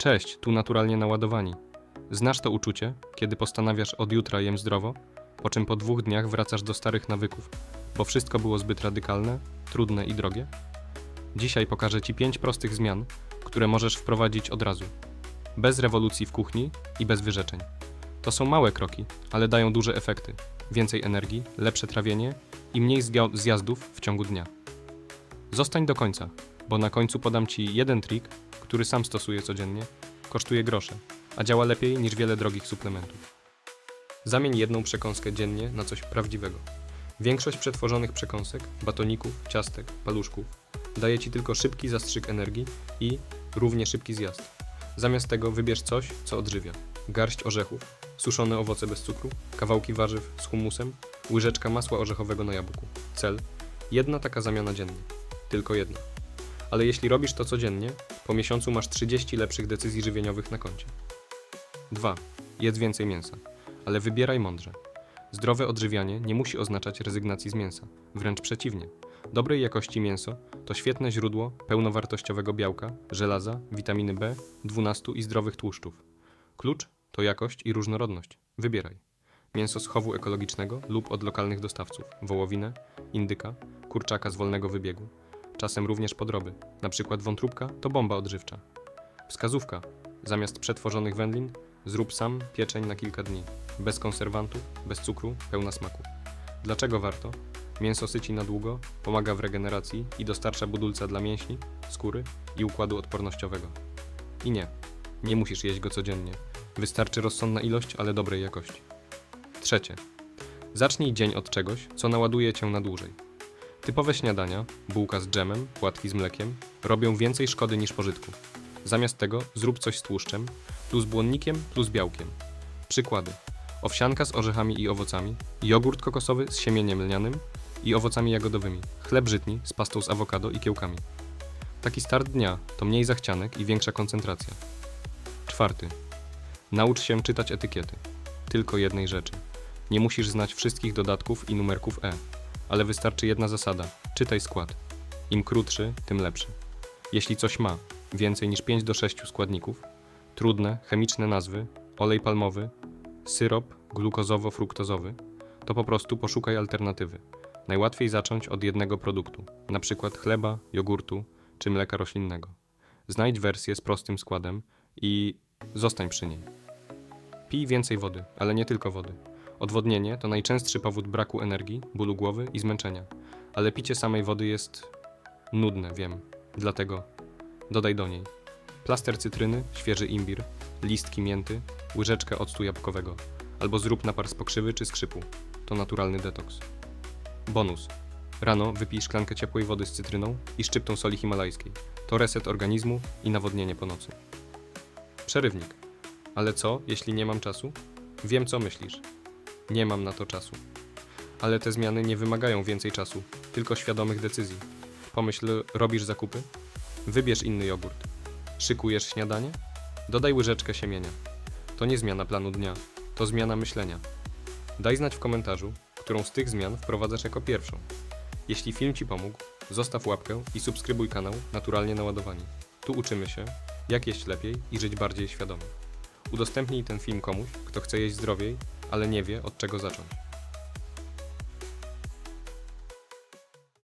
Cześć, tu naturalnie naładowani. Znasz to uczucie, kiedy postanawiasz od jutra jem zdrowo, po czym po dwóch dniach wracasz do starych nawyków, bo wszystko było zbyt radykalne, trudne i drogie? Dzisiaj pokażę Ci pięć prostych zmian, które możesz wprowadzić od razu. Bez rewolucji w kuchni i bez wyrzeczeń. To są małe kroki, ale dają duże efekty. Więcej energii, lepsze trawienie i mniej zjazdów w ciągu dnia. Zostań do końca, bo na końcu podam Ci jeden trik, który sam stosuję codziennie, kosztuje grosze, a działa lepiej niż wiele drogich suplementów. Zamień jedną przekąskę dziennie na coś prawdziwego. Większość przetworzonych przekąsek, batoników, ciastek, paluszków daje Ci tylko szybki zastrzyk energii i równie szybki zjazd. Zamiast tego wybierz coś, co odżywia. Garść orzechów, suszone owoce bez cukru, kawałki warzyw z humusem, łyżeczka masła orzechowego na jabłku. Cel: jedna taka zamiana dziennie. Tylko jedna. Ale jeśli robisz to codziennie, po miesiącu masz 30 lepszych decyzji żywieniowych na koncie. 2. Jedz więcej mięsa, ale wybieraj mądrze. Zdrowe odżywianie nie musi oznaczać rezygnacji z mięsa, wręcz przeciwnie. Dobrej jakości mięso to świetne źródło pełnowartościowego białka, żelaza, witaminy B, 12 i zdrowych tłuszczów. Klucz to jakość i różnorodność. Wybieraj. Mięso z chowu ekologicznego lub od lokalnych dostawców, wołowinę, indyka, kurczaka z wolnego wybiegu, czasem również podroby, przykład wątróbka to bomba odżywcza. Wskazówka. Zamiast przetworzonych wędlin, zrób sam pieczeń na kilka dni. Bez konserwantów, bez cukru, pełna smaku. Dlaczego warto? Mięso syci na długo, pomaga w regeneracji i dostarcza budulca dla mięśni, skóry i układu odpornościowego. I nie, nie musisz jeść go codziennie. Wystarczy rozsądna ilość, ale dobrej jakości. Trzecie. Zacznij dzień od czegoś, co naładuje cię na dłużej. Typowe śniadania, bułka z dżemem, płatki z mlekiem, robią więcej szkody niż pożytku. Zamiast tego zrób coś z tłuszczem, plus błonnikiem, plus białkiem. Przykłady. Owsianka z orzechami i owocami, jogurt kokosowy z siemieniem lnianym i owocami jagodowymi, chleb żytni z pastą z awokado i kiełkami. Taki start dnia to mniej zachcianek i większa koncentracja. Czwarty. Naucz się czytać etykiety. Tylko jednej rzeczy. Nie musisz znać wszystkich dodatków i numerków E, ale wystarczy jedna zasada: czytaj skład. Im krótszy, tym lepszy. Jeśli coś ma więcej niż 5 do 6 składników, trudne, chemiczne nazwy, olej palmowy, syrop glukozowo-fruktozowy, to po prostu poszukaj alternatywy. Najłatwiej zacząć od jednego produktu, przykład chleba, jogurtu czy mleka roślinnego. Znajdź wersję z prostym składem i zostań przy niej. Pij więcej wody, ale nie tylko wody. Odwodnienie to najczęstszy powód braku energii, bólu głowy i zmęczenia, ale picie samej wody jest nudne, wiem. Dlatego dodaj do niej plaster cytryny, świeży imbir, listki mięty, łyżeczkę octu jabłkowego, albo zrób napar z pokrzywy czy skrzypu. To naturalny detoks. Bonus. Rano wypij szklankę ciepłej wody z cytryną i szczyptą soli himalajskiej. To reset organizmu i nawodnienie po nocy. Przerywnik. Ale co, jeśli nie mam czasu? Wiem, co myślisz. Nie mam na to czasu. Ale te zmiany nie wymagają więcej czasu, tylko świadomych decyzji. Pomyśl, robisz zakupy? Wybierz inny jogurt. Szykujesz śniadanie? Dodaj łyżeczkę siemienia. To nie zmiana planu dnia, to zmiana myślenia. Daj znać w komentarzu, którą z tych zmian wprowadzasz jako pierwszą. Jeśli film Ci pomógł, zostaw łapkę i subskrybuj kanał Naturalnie Naładowani. Tu uczymy się, jak jeść lepiej i żyć bardziej świadomie. Udostępnij ten film komuś, kto chce jeść zdrowiej, ale nie wie od czego zacząć.